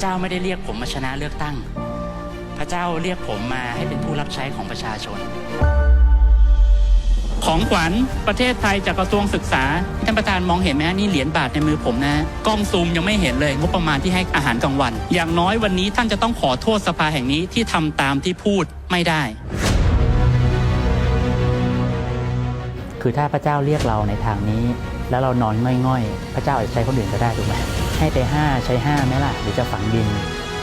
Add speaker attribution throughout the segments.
Speaker 1: เจ้าไม่ได้เรียกผมมาชนะเลือกตั้ง พระเจ้าเรียกผมมาให้เป็นผู้รับใช้ของประชาชน ของขวัญประเทศไทยจากกระทรวงศึกษา ท่านประธานมองเห็นไหมฮะนี่เหรียญบาทในมือผมนะกล้องซูมยังไม่เห็นเลยงบประมาณที่ให้อาหารกลางวัน อย่างน้อยวันนี้ท่านจะต้องขอโทษสภาแห่งนี้ที่ทำตามที่พูดไม่ได้คือถ้าพระเจ้าเรียกเราในทางนี้ แล้วเรานอนง่อยๆ พระเจ้าอาจจะใช้คนอื่นก็ได้ถูกไหม ให้ไปห้าใช้ห้าไหมล่ะ หรือจะฝังดิน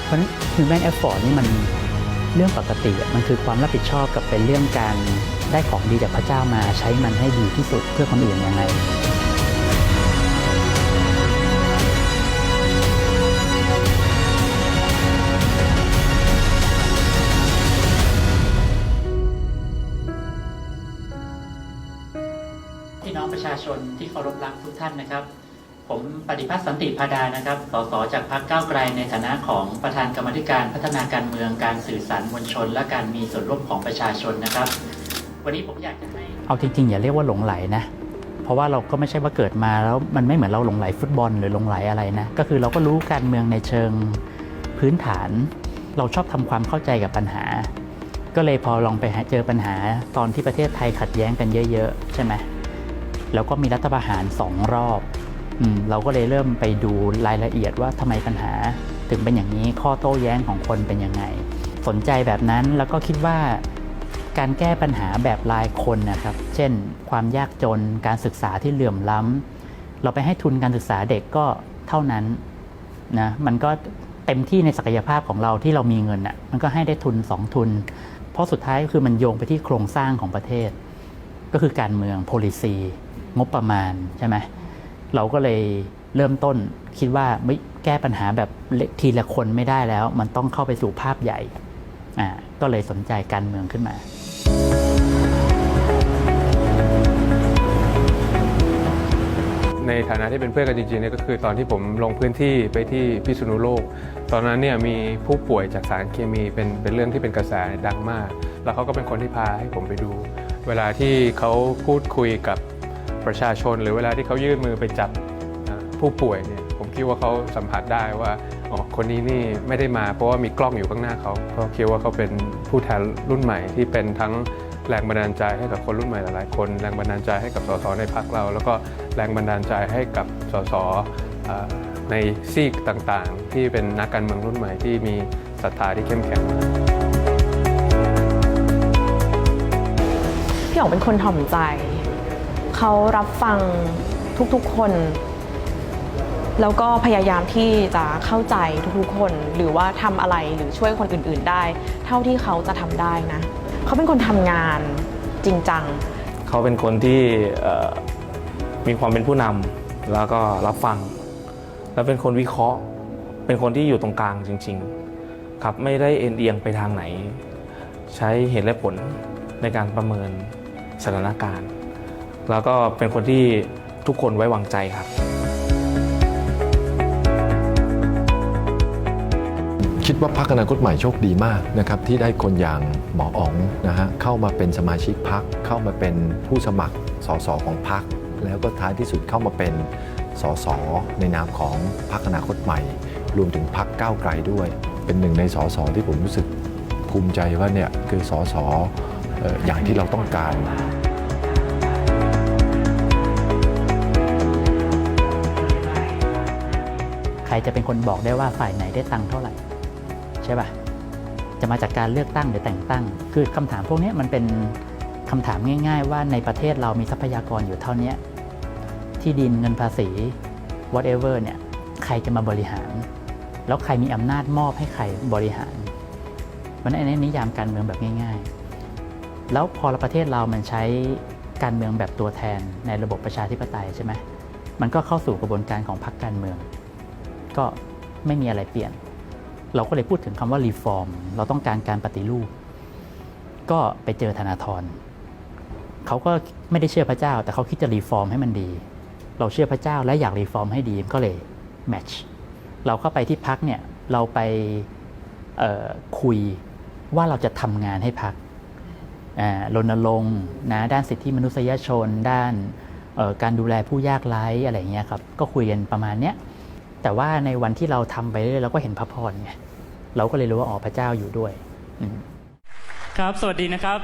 Speaker 1: เพราะฉะนั้น human effort นี่มันเรื่องปกติมันคือความรับผิดชอบกับเป็นเรื่องการได้ของดีจากพระเจ้ามาใช้มันให้ดีที่สุดเพื่อคนอื่นยังไงพี่น้องประชาชนที่เคารพรักทุกท่านนะครับ ผมปฏิพัฒน์สันติพาดานะครับ สส จากพรรคก้าวไกลในฐานะของประธานกรรมธิการพัฒนาการเมืองการสื่อสารมวลชน และการมีส่วนร่วมของประชาชนนะครับ วันนี้ผมอยากจะให้เอาจริงๆ อย่าเรียกว่าหลงไหลนะ เพราะว่าเราก็ไม่ใช่ว่าเกิดมาแล้วมันไม่เหมือนเราหลงไหลฟุตบอลหรือหลงไหลอะไรนะ ก็คือเราก็รู้การเมืองในเชิงพื้นฐาน เราชอบทำความเข้าใจกับปัญหา ก็เลยพอลองไปหาเจอปัญหาตอนที่ประเทศไทยขัดแย้งกันเยอะ ๆ ใช่ไหมแล้วก็มีรัฐประหารสองรอบ เราก็เลยเริ่มไปดูรายละเอียดว่าทำไมปัญหา ถึงเป็นอย่างนี้ข้อโต้แย้งของคนเป็นยังไง สนใจแบบนั้นแล้วก็คิดว่าการแก้ปัญหาแบบรายคนนะครับ เช่น ความยากจนการศึกษาที่เหลื่อมล้ำเราไปให้ทุนการศึกษาเด็กก็เท่านั้นนะมันก็เต็มที่ในศักยภาพของเราที่เรามีเงินอะมันก็ให้ได้ทุนสองทุน เพราะสุดท้ายก็คือมันโยงไปที่โครงสร้างของประเทศ ก็คือการเมือง policy งบประมาณใช่ไหม เราก็เลยเริ่มต้นคิดว่าไม่แก้ปัญหาแบบทีละคนไม่ได้แล้ว มันต้องเข้าไปสู่ภาพใหญ่อ่าก็เลยสนใจการเมืองขึ้นมา
Speaker 2: ในฐานะที่เป็นเพื่อนกันจริงๆเนี่ยก็คือตอนที่ผมลงพื้นที่ไปที่พิษณุโลก ตอนนั้นเนี่ยมีผู้ป่วยจากสารเคมีเป็นเป็นเรื่องที่เป็นกระแสดังมาก แล้วเขาก็เป็นคนที่พาให้ผมไปดู เวลาที่เขาพูดคุยกับ ประชาชน หรือเวลาที่เขายื่นมือไปจับผู้ป่วยเนี่ยผมคิดว่าเขาสัมผัสได้ว่าอ๋อคนนี้นี่ไม่ได้มาเพราะว่ามีกล้องอยู่ข้างหน้าเขาเขาคิดว่าเขาเป็นผู้แทนรุ่นใหม่ที่เป็นทั้งแรงบันดาลใจให้กับคนรุ่นใหม่หลายๆคน แรงบันดาลใจให้กับสสในพรรคเรา แล้วก็แรงบันดาลใจให้กับสสในซีกต่างๆ ที่เป็นนักการเมืองรุ่นใหม่ที่มีศรัทธาที่เข้มแข็ง
Speaker 3: พี่อ๋องเป็นคนถ่อมใจ เขารับฟังทุกๆคน แล้วก็พยายามที่จะเข้าใจทุกๆคน หรือว่าทำอะไรหรือช่วยคนอื่นๆได้ เท่าที่เขาจะทำได้นะเขาเป็นคนทำงานจริงจัง
Speaker 4: เขาเป็นคนที่มีความเป็นผู้นำแล้วก็รับฟัง แล้วเป็นคนวิเคราะห์ เป็นคนที่อยู่ตรงกลางจริง ๆ ครับไม่ได้เอ็นเอียงไปทางไหน ใช้เหตุและผลในการประเมินสถานการณ์ แล้วก็เป็นคนที่ทุกคนไว้วางใจครับ
Speaker 5: คิดว่าพรรคอนาคตใหม่โชคดีมากนะครับที่ได้คนอย่างหมออ๋องนะฮะเข้ามาเป็นสมาชิกพรรคเข้ามาเป็นผู้สมัครสสของพรรคแล้วก็ท้ายที่สุดเข้ามาเป็นสสในนามของพรรคอนาคตใหม่ รวมถึงพรรคก้าวไกลด้วย เป็นหนึ่งในสสที่ผมรู้สึกภูมิใจว่าเนี่ยคือสสอออย่างที่เราต้องการ
Speaker 1: ใครจะเป็นคนบอกได้ว่าฝ่ายไหนได้ตังค์เท่าไหร่ ใช่ป่ะจะมาจากการเลือกตั้งหรือแต่งตั้ง คือคำถามพวกนี้มันเป็นคำถามง่าย ๆ ว่าในประเทศเรามีทรัพยากรอยู่เท่านี้ที่ดินเงินภาษี whatever เนี่ยใครจะมาบริหาร แล้วใครมีอำนาจมอบให้ใครบริหารมันอันนี้นิยามการเมืองแบบง่าย ๆ แล้วพอประเทศเรามันใช้การเมืองแบบตัวแทนในระบบประชาธิปไตยใช่ไหมมันก็เข้าสู่กระบวนการของพรรคการเมือง ก็ไม่มีอะไรเปลี่ยน เราก็เลยพูดถึงคำว่ารีฟอร์ม เราต้องการการปฏิรูป ก็ไปเจอธนาธรเขาก็ไม่ได้เชื่อพระเจ้า แต่เขาคิดจะรีฟอร์มให้มันดี เราเชื่อพระเจ้าและอยากรีฟอร์มให้ดีก็เลยแมทช์เราเข้าไปที่พักเนี่ยเราไปคุยว่าเราจะทำงานให้พักรณรงค์นะด้านสิทธิมนุษยชน ด้านการดูแลผู้ยากไร้อะไรเงี้ยครับ ก็คุยกันประมาณเนี้ย แต่แต่ว่าในวันที่เราทำไปเรื่อยๆเราก็เห็นพระพรไงเราก็เลยรู้ว่าอ๋อพระเจ้าอยู่ด้วยอืม
Speaker 6: ครับ สวัสดีนะครับ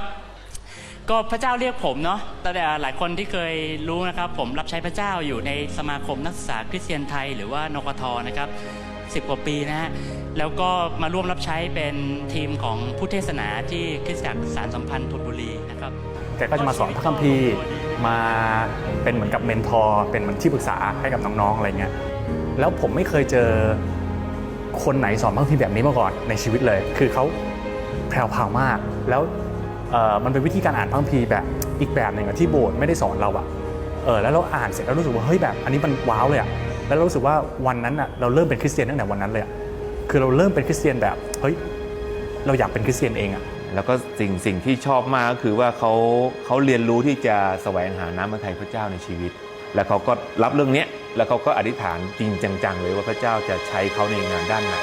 Speaker 6: ก็พระเจ้าเรียกผมเนาะแต่หลายคนที่เคยรู้นะครับ ผมรับใช้พระเจ้าอยู่ในสมาคมนักศึกษาคริสเตียนไทย หรือว่านกทนะครับสิบกว่าปีนะฮะแล้วก็มาร่วมรับใช้เป็นทีมของผู้เทศนาที่คริสตจักรสารสัมพันธ์ธนบุรีนะครับ
Speaker 7: แกก็จะมาสอนพระคัมภีร์มาเป็นเหมือนกับเมนทอร์เป็นเหมือนที่ปรึกษาให้กับน้องๆอะไรเงี้ย แล้วผมไม่เคยเจอคนไหนสอนพระคัมภีร์แบบนี้มาก่อนในชีวิตเลย คือเขาแพรวพาวมาก แล้วมันเป็นวิธีการอ่านพระคัมภีแบบอีกแบบหนึ่งที่โบสถ์ไม่ได้สอนเราอะเออแล้วเราอ่านเสร็จแล้วรู้สึกว่าเฮ้ยแบบอันนี้มันว้าวเลยอะแล้วเรารู้สึกว่าวันนั้นอะเราเริ่มเป็นคริสเตียนตั้งแต่วันนั้นเลยอะคือเราเริ่มเป็นคริสเตียนแบบเฮ้ยเราอยากเป็นคริสเตียนเองอะ
Speaker 8: แล้วก็สิ่งสิ่งที่ชอบมากก็คือว่าเขาเขาเรียนรู้ที่จะแสวงหาน้ำพระทัยพระเจ้าในชีวิต แล้วเขาก็รับเรื่องเนี้ย แล้วเขาก็อธิษฐานจริงจังๆเลยว่าพระเจ้าจะใช้เขาในงานด้านไหน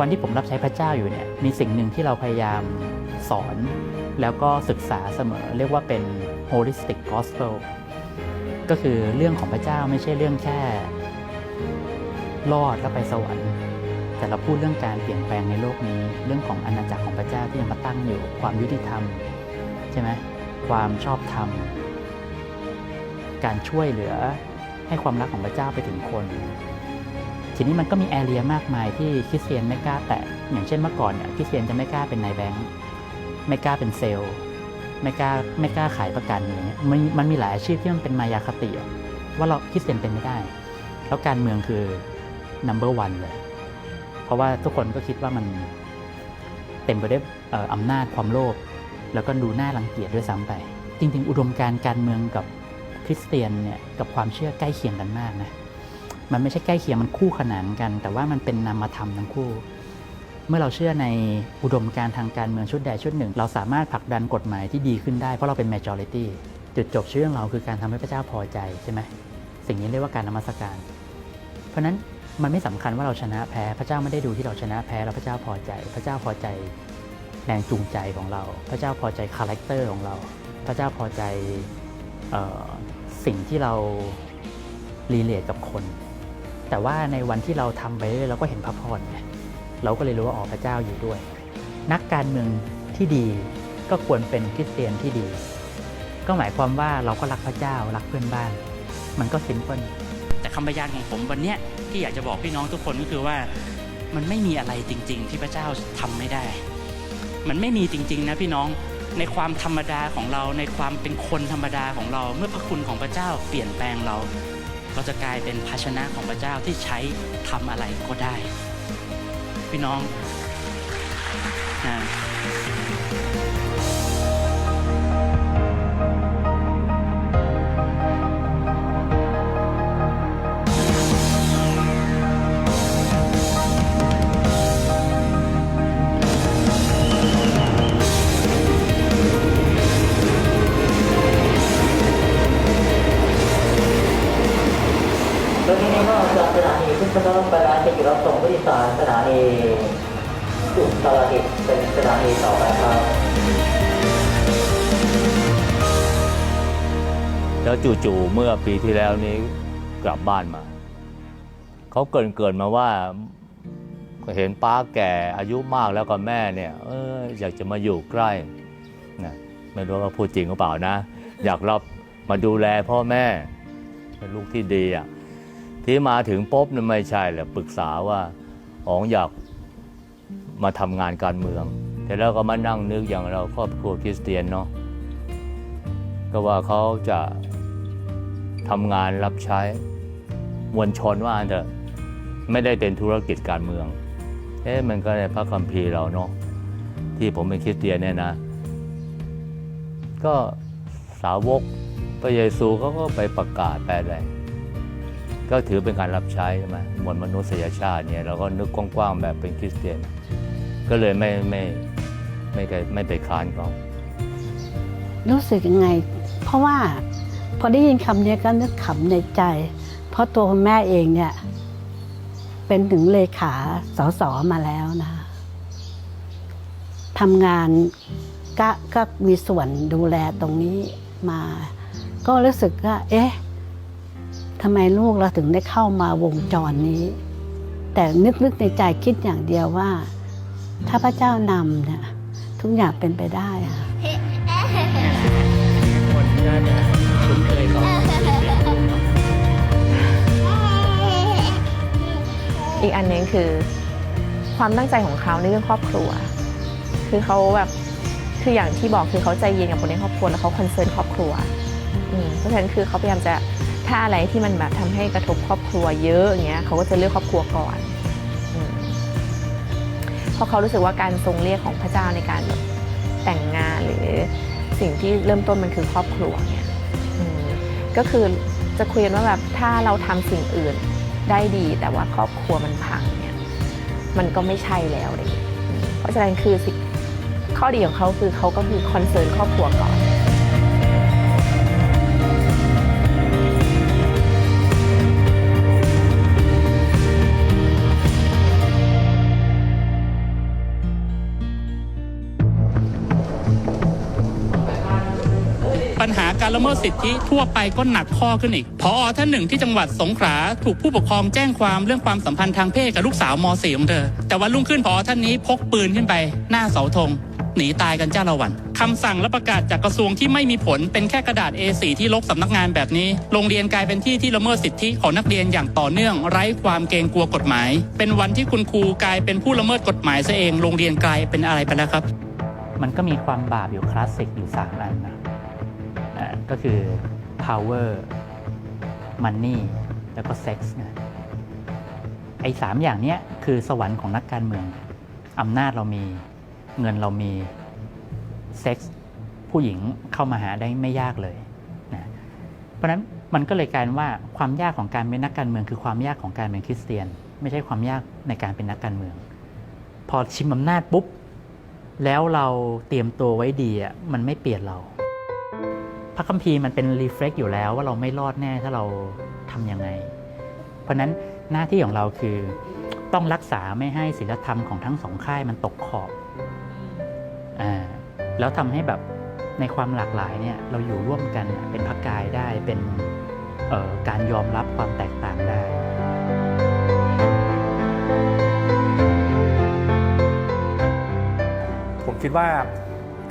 Speaker 1: วันที่ผมรับใช้พระเจ้าอยู่เนี่ยมีสิ่งหนึ่งที่เราพยายามสอน แล้วก็ศึกษาเสมอ เรียกว่าเป็น holistic gospel ก็คือเรื่องของพระเจ้าไม่ใช่เรื่องแค่ รอดแล้วไปสวรรค์ แต่เราพูดเรื่องการเปลี่ยนแปลงในโลกนี้ เรื่องของอาณาจักรของพระเจ้าที่ยังมาตั้งอยู่ ความยุติธรรมใช่ไหมความชอบธรรม การช่วยเหลือให้ความรักของพระเจ้าไปถึงคน ทีนี้มันก็มีแอเรียมากมายที่คริสเตียนไม่กล้าแตะ อย่างเช่นเมื่อก่อนเนี่ยคริสเตียนจะไม่กล้าเป็นนายแบงค์ไม่กล้าเป็นเซลล์ไม่กล้าไม่กล้าขายประกันอย่างเงี้ยมันมันมีหลายอาชีพที่มันเป็นมายาคติว่าเราคริสเตียนเป็นไม่ได้ แล้วการเมืองคือ number one เลย ราะว่าทุกคนก็คิดว่ามันเต็มไปด้วยอำนาจความโลภแล้วก็ดูน่ารังเกียจด้วยซ้ำไป จริง ๆ อุดมการณ์การเมืองกับคริสเตียนเนี่ยกับความเชื่อใกล้เคียงกันมากนะมันไม่ใช่ใกล้เคียงมันคู่ขนานกัน แต่ว่ามันเป็นนามธรรมทั้งคู่ เมื่อเราเชื่อในอุดมการณ์ทางการเมืองชุดใดชุดหนึ่ง เราสามารถผลักดันกฎหมายที่ดีขึ้นได้เพราะเราเป็น majority จุดจบชีวิตของเราคือการทำให้พระเจ้าพอใจใช่ไหมสิ่งนี้เรียกว่าการนมัสการ เพราะฉะนั้น มันไม่สำคัญว่าเราชนะแพ้ พระเจ้าไม่ได้ดูที่เราชนะแพ้แล้วพระเจ้าพอใจ พระเจ้าพอใจแรงจูงใจของเรา พระเจ้าพอใจคาแรคเตอร์ของเรา พระเจ้าพอใจออสิ่งที่เรารีเลทกับคน แต่ว่าในวันที่เราทำไปเรื่อยเราก็เห็นพระพรเราก็เลยรู้ว่าอ๋อพระเจ้าอยู่ด้วย นักการเมืองที่ดีก็ควรเป็นคริสเตียนที่ดี ก็หมายความว่าเราก็รักพระเจ้ารักเพื่อนบ้าน มันก็ซิมเพิล
Speaker 6: แต่คำพยานของผมวันเนี้ย ที่อยากจะบอกพี่น้องทุกคนก็คือว่า มันไม่มีอะไรจริง ๆ ที่พระเจ้าทำไม่ได้ มันไม่มีจริง ๆ นะพี่น้องในความธรรมดาของเราในความเป็นคนธรรมดาของเรา เมื่อพระคุณของพระเจ้าเปลี่ยนแปลงเรา เราจะกลายเป็นภาชนะของพระเจ้าที่ใช้ทำอะไรก็ได้ พี่น้องอ่า
Speaker 9: อุตรดิตถ์เป็นสถานีต่อไปครับ
Speaker 10: แล้วจู่ๆเมื่อปีที่แล้วนี้กลับบ้านมา เขาเกินเกินๆมาว่าเห็นป้าแก่อายุมากแล้วกับแม่เนี่ยเอออยากจะมาอยู่ใกล้นะไม่รู้ว่าพูดจริงหรือเปล่านะ อยากรับมาดูแลพ่อแม่เป็นลูกที่ดีอะที่มาถึงปุ๊บเนี่ยไม่ใช่แหละปรึกษาว่าอ๋องอยาก มาทำงานการเมืองแต่แล้วก็มานั่งนึกอย่างเราครอบครัวคริสเตียนเนาะก็ว่าเขาจะทำงานรับใช้มวลชนว่าอันเถอะไม่ได้เป็นธุรกิจการเมืองเอ๊ะมันก็ในพระคัมภีร์เราเนาะที่ผมเป็นคริสเตียนเนี่ยนะ ก็สาวกพระเยซูเขาก็ไปประกาศแปลอะไรก็ถือเป็นการรับใช้ใช่ไหมมวลมนุษยชาติเนี่ยเราก็นึกกว้างๆแบบเป็นคริสเตียน ก็เลยไม่ไม่ไม่ไม่ไม่ไปค้านเขา
Speaker 11: รู้สึกยังไง เพราะว่าพอได้ยินคำนี้ก็นึกขำในใจ เพราะตัวคุณแม่เองเนี่ย เป็นถึงเลขาสสมาแล้วนะทำงานก็ก็มีส่วนดูแลตรงนี้มา ก็รู้สึกว่า เอ๊ะทำไมลูกเราถึงได้เข้ามาวงจรนี้ แต่นึกๆในใจคิดอย่างเดียวว่า ถ้าพระเจ้านำเนี่ยทุกอย่างเป็นไปได้ค่ะ
Speaker 1: คนก็จะคุ้นเคยกับ
Speaker 3: อีกอันนึงคือ ความตั้งใจของเขาในเรื่องครอบครัว คือเขาแบบคืออย่างที่บอกคือเขาใจเย็นกับคนในครอบครัวแล้วเขาคอนเซิร์นครอบครัวเพราะฉะนั้นคือเขาพยายามจะถ้าอะไรที่มันแบบทำให้กระทบครอบครัวเยอะอย่างเงี้ยเขาก็จะเลือกครอบครัวก่อน เพราะเขารู้สึกว่าการทรงเรียกของพระเจ้าในการแต่งงานหรือสิ่งที่เริ่มต้นมันคือครอบครัวเนี่ยก็คือจะคุยกันว่าแบบถ้าเราทำสิ่งอื่นได้ดี แต่ว่าครอบครัวมันพังเนี่ยมันก็ไม่ใช่แล้วเลยเพราะฉะนั้นคือสิข้อดีของเขาคือเขาก็คือคอนเซิร์นครอบครัวก่อน
Speaker 6: การละเมิดสิทธิทั่วไปก็หนักข้อขึ้นอีกพอท่านหนึ่งที่จังหวัดสงขลาถูกผู้ปกครองแจ้งความเรื่องความสัมพันธ์ทางเพศกับลูกสาวม .4 ของเธอ แต่วันรุ่งขึ้นพอท่านนี้พกปืนขึ้นไป หน้าเสาธงหนีตายกันเจ้าละวันคำสั่งและประกาศจากกระทรวงที่ไม่มีผลเป็นแค่กระดาษ A4 ที่ลกสำนักงานแบบนี้ โรงเรียนกลายเป็นที่ที่ละเมิดสิทธิของนักเรียนอย่างต่อเนื่อง ไร้ความเกรงกลัวกฎหมาย เป็นวันที่คุณครูกลายเป็นผู้ละเมิดกฎหมายซะเอง โรงเรียนกลายเป็นอะไรไปแล้วครับ
Speaker 1: มันก็มีความบาปอยู่คลาสสิกอยู่สามอันนะ ก็คือ power money แล้วก็ sex นะไอ้สามอย่างเนี้ยคือสวรรค์ของนักการเมืองอำนาจเรามีเงินเรามีเซ็กส์ผู้หญิงเข้ามาหาได้ไม่ยากเลยนะเพราะนั้นมันก็เลยกลายว่าความยากของการเป็นนักการเมือง คือความยากของการเป็นคริสเตียน ไม่ใช่ความยากในการเป็นนักการเมือง พอชิมอำนาจปุ๊บ แล้วเราเตรียมตัวไว้ดีอะมันไม่เปลี่ยนเรา พระคัมภีร์มันเป็นรีเฟล็กอยู่แล้วว่าเราไม่รอดแน่ถ้าเราทำยังไง เพราะนั้นหน้าที่ของเราคือต้องรักษาไม่ให้ศีลธรรมของทั้งสองค่ายมันตกขอบอ่าแล้วทำให้แบบในความหลากหลายเนี่ยเราอยู่ร่วมกันเป็นพักกายได้เป็นการยอมรับความแตกต่างได้
Speaker 7: ผมคิดว่า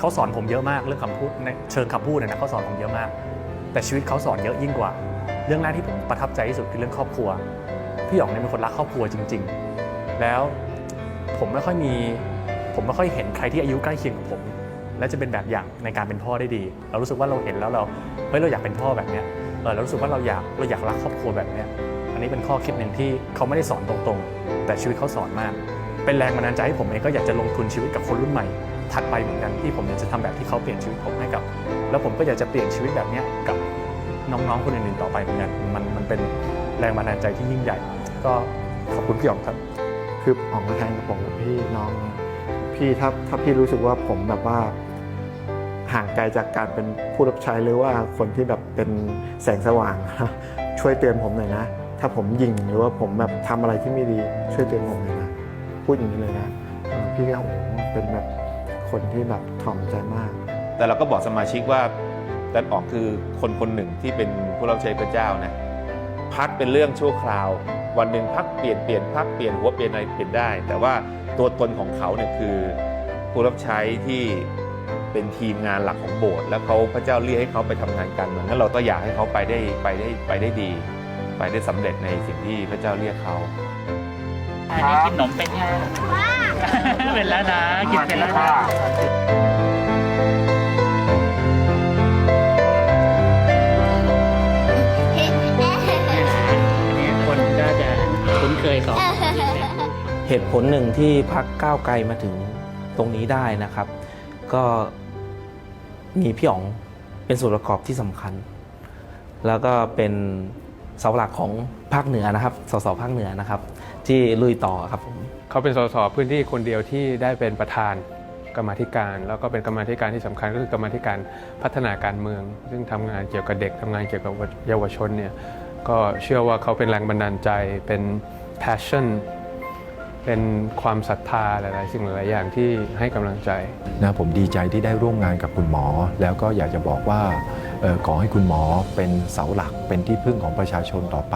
Speaker 7: เขาสอนผมเยอะมากเรื่องคำพูดในเชิงคำพูดเนยนะเขาสอนผมเยอะมาก แต่ชีวิตเขาสอนเยอะยิ่งกว่า เรื่องแรกที่ผมประทับใจที่สุดคือเรื่องครอบครัว พี่หยองเนี่ยเป็นคนรักครอบครัวจริง ๆ แล้วผมไม่ค่อยมี ผมไม่ค่อยเห็นใครที่อายุใกล้เคียงกับผม และจะเป็นแบบอย่างในการเป็นพ่อได้ดี เรารู้สึกว่าเราเห็นแล้วเราเฮ้ยเราอยากเป็นพ่อแบบเนี้ยเออเรารู้สึกว่าเราอยากเราอยากรักครอบครัวแบบเนี้ยอันนี้เป็นข้อคิดหนึ่งที่เขาไม่ได้สอนตรงๆ แต่ชีวิตเขาสอนมาก เป็นแรงบันดาลใจให้ผมเองก็อยากจะลงทุนชีวิตกับคนรุ่นใหม่ ถัดไปเหมือนกันที่ผมอยากจะทำแบบที่เขาเปลี่ยนชีวิตผมให้กับ แล้วผมก็อยากจะเปลี่ยนชีวิตแบบนี้กับน้องๆคนอื่นๆต่อไปเหมือนกันมันมันเป็นแรงบันดาลใจที่ยิ่งใหญ่ ก็ขอบคุณพี่หยองครับ
Speaker 12: คือออกมาแทนกับผมกับพี่น้อง พี่ถ้าถ้าพี่รู้สึกว่าผมแบบว่าห่างไกลจากการเป็นผู้รับใช้หรือว่าคนที่แบบเป็นแสงสว่าง ช่วยเตือนผมหน่อยนะ ถ้าผมยิงหรือว่าผมแบบทำอะไรที่ไม่ดีช่วยเตือนผมหน่อยนะพูดอย่างนี้เลยนะพี่ก็โอ้เป็นแบบ คนที่แบบถ่อมใจมาก
Speaker 8: แต่เราก็บอกสมาชิกว่าดันออกคือคนคนหนึ่งที่เป็นผู้รับใช้พระเจ้านะพักเป็นเรื่องชั่วคราว วันหนึ่งพักเปลี่ยนเปลี่ยนพักเปลี่ยนหัวเปลี่ยนอะไรเปลี่ยนได้ แต่ว่าตัวตนของเขาเนี่ยคือผู้รับใช้ที่เป็นทีมงานหลักของโบสถ์แล้วเขาพระเจ้าเรียกให้เขาไปทำงานกันเมืองนั้นเราก็อยากให้เขาไปได้ไปได้ไปได้ดี ไปได้สำเร็จในสิ่งที่พระเจ้าเรียกเขา
Speaker 1: อันนี้กินขนมเป็นยัง เป็นแล้วนะกินเป็นแล้วนะนี่คนก็จะคุ้นเคยกับ
Speaker 4: เหตุผลหนึ่งที่พักก้าวไกลมาถึงตรงนี้ได้นะครับ ก็มีพี่อ๋องเป็นส่วนประกอบที่สำคัญ แล้วก็เป็นเสาหลักของภาคเหนือนะครับ สสภาคเหนือนะครับ ที่ลุยต่อครับผม
Speaker 2: เขาเป็นสสพื้นที่คนเดียวที่ได้เป็นประธานกรรมธิการ แล้วก็เป็นกรรมธิการที่สำคัญก็คือกรรมธิการพัฒนาการเมือง ซึ่งทำงานเกี่ยวกับเด็กทำงานเกี่ยวกับเยาวชนเนี่ยก็เชื่อว่าเขาเป็นแรงบันดาลใจเป็น passion เป็นความศรัทธาหลาย ๆ สิ่งหลายๆอย่างที่ให้กำลังใจ
Speaker 5: นะผมดีใจที่ได้ร่วมงานกับคุณหมอ แล้วก็อยากจะบอกว่าออขอให้คุณหมอเป็นเสาหลักเป็นที่พึ่งของประชาชนต่อไป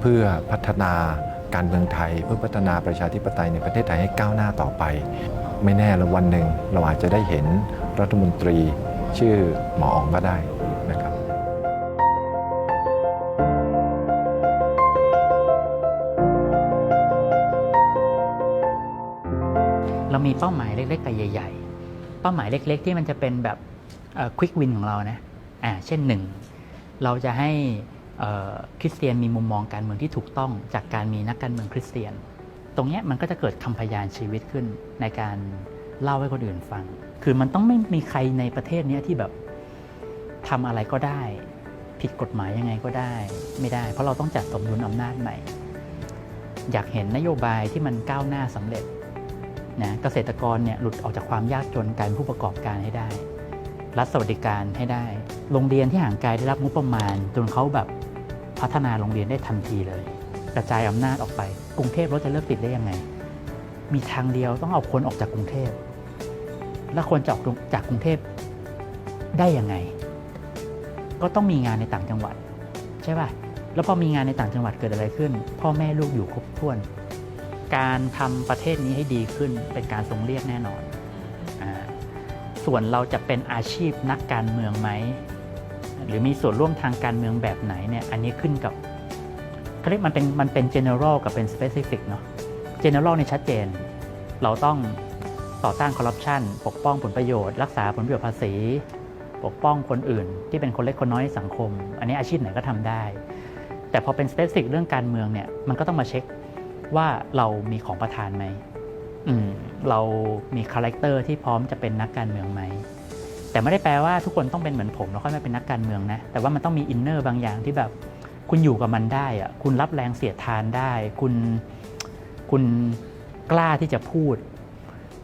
Speaker 5: เพื่อพัฒนา การเมืองไทย เพื่อพัฒนาประชาธิปไตยในประเทศไทยให้ก้าวหน้าต่อไป ไม่แน่ละวันหนึ่งเราอาจจะได้เห็นรัฐมนตรีชื่อหมออองก็ได้นะครับ
Speaker 1: เรามีเป้าหมายเล็กๆกับใหญ่ ๆ เป้าหมายเล็ก ๆ ที่มันจะเป็นแบบควิกวินของเรานะอ่าเช่นหนึ่งเราจะให้ คริสเตียนมีมุมมองการเมืองที่ถูกต้องจากการมีนักการเมืองคริสเตียน ตรงนี้มันก็จะเกิดคำพยานชีวิตขึ้นในการเล่าให้คนอื่นฟัง คือมันต้องไม่มีใครในประเทศนี้ที่แบบทำอะไรก็ได้ ผิดกฎหมายยังไงก็ได้ ไม่ได้ เพราะเราต้องจัดสมดุลอำนาจใหม่ อยากเห็นนโยบายที่มันก้าวหน้าสำเร็จนะเกษตรกรเนี่ยหลุดออกจากความยากจนกลายเป็นผู้ประกอบการให้ได้ รัฐสวัสดิการให้ได้ โรงเรียนที่ห่างไกลได้รับงบประมาณจนเขาแบบ พัฒนาโรงเรียนได้ทันทีเลย กระจายอำนาจออกไป กรุงเทพรถจะเลิกติดได้ยังไง มีทางเดียวต้องเอาคนออกจากกรุงเทพ แล้วคนจะออกจากกรุงเทพได้ยังไง ก็ต้องมีงานในต่างจังหวัด ใช่ป่ะ แล้วพอมีงานในต่างจังหวัดเกิดอะไรขึ้น พ่อแม่ลูกอยู่ครบถ้วน การทำประเทศนี้ให้ดีขึ้นเป็นการทรงเรียกแน่นอนอส่วนเราจะเป็นอาชีพนักการเมืองไหม หรือมีส่วนร่วมทางการเมืองแบบไหนเนี่ยอันนี้ขึ้นกับเขาเรียกมันเป็นมันเป็น general กับเป็น specific เนาะ general เนี่ยชัดเจน เราต้องต่อต้านคอร์รัปชันปกป้องผลประโยชน์ รักษาผลประโยชน์ภาษี ปกป้องคนอื่น ที่เป็นคนเล็กคนน้อยในสังคม อันนี้อาชีพไหนก็ทำได้ แต่พอเป็น specific เรื่องการเมืองเนี่ยมันก็ต้องมาเช็คว่าเรามีของประธานไหมมเรามีคาแรคเตอร์ที่พร้อมจะเป็นนักการเมืองไหม แต่ไม่ได้แปลว่าทุกคนต้องเป็นเหมือนผมแล้วค่อยมาเป็นนักการเมืองนะ แต่ว่ามันต้องมีอินเนอร์บางอย่างที่แบบคุณอยู่กับมันได้อะคุณรับแรงเสียดทานได้ คุณคุณกล้าที่จะพูด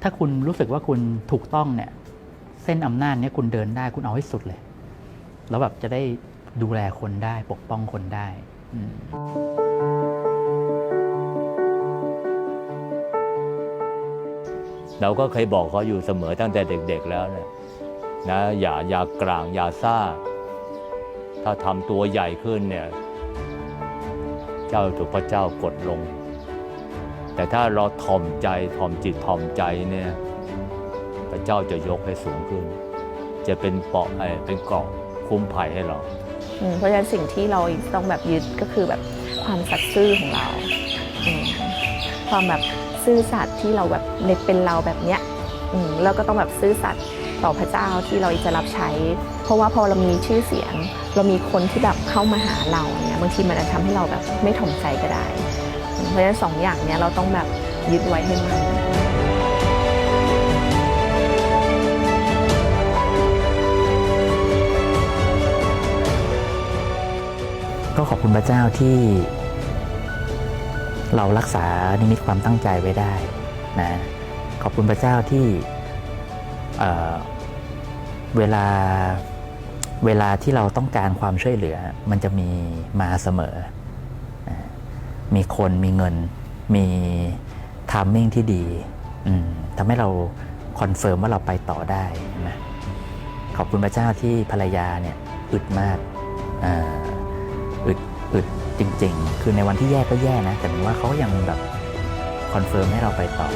Speaker 1: ถ้าคุณรู้สึกว่าคุณถูกต้องเนี่ย เส้นอำนาจเนี่ยคุณเดินได้คุณเอาให้สุดเลย แล้วแบบจะได้ดูแลคนได้ปกป้องคนได้
Speaker 10: เราก็เคยบอกเขาอยู่เสมอตั้งแต่เด็ก ๆ แล้วเนี่ย นะอย่าอย่ากลางอย่าซ่า ถ้าทำตัวใหญ่ขึ้นเนี่ยเจ้าถูกพระเจ้ากดลง แต่ถ้าเราถ่อมใจถ่อมจิตถ่อมใจเนี่ยพระเจ้าจะยกให้สูงขึ้น จะเป็นเปราะเอ่อเป็นเกราะคุ้มภัยให้เรา
Speaker 3: เพราะฉะนั้นสิ่งที่เราต้องแบบยึดก็คือแบบความสัตย์ซื่อของเรา ความแบบซื่อสัตย์ที่เราแบบในเป็นเราแบบเนี้ยแล้วก็ต้องแบบซื่อสัตย์ ต่อพระเจ้าที่เราจะรับใช้ เพราะว่าพอเรามีชื่อเสียง เรามีคนที่แบบเข้ามาหาเราเนี่ยบางทีมันจะทำให้เราแบบไม่ถ่อมใจก็ได้ เพราะฉะนั้นสองอย่างเนี้ยเราต้องแบบยึดไว้ให้มัน
Speaker 1: ก็ขอบคุณพระเจ้าที่เรารักษานิมิตความตั้งใจไว้ได้นะขอบคุณพระเจ้าที่ เวลาเวลาที่เราต้องการความช่วยเหลือ มันจะมีมาเสมอ มีคนมีเงิน มีทามมิ่งที่ดีทำให้เราคอนเฟิร์มว่าเราไปต่อได้นะขอบคุณพระเจ้าที่ภรรยาเนี่ยอึดมากอึดอึดจริง ๆ คือในวันที่แย่ก็แย่นะ แต่ว่าเขายังแบบคอนเฟิร์มให้เราไปต่อ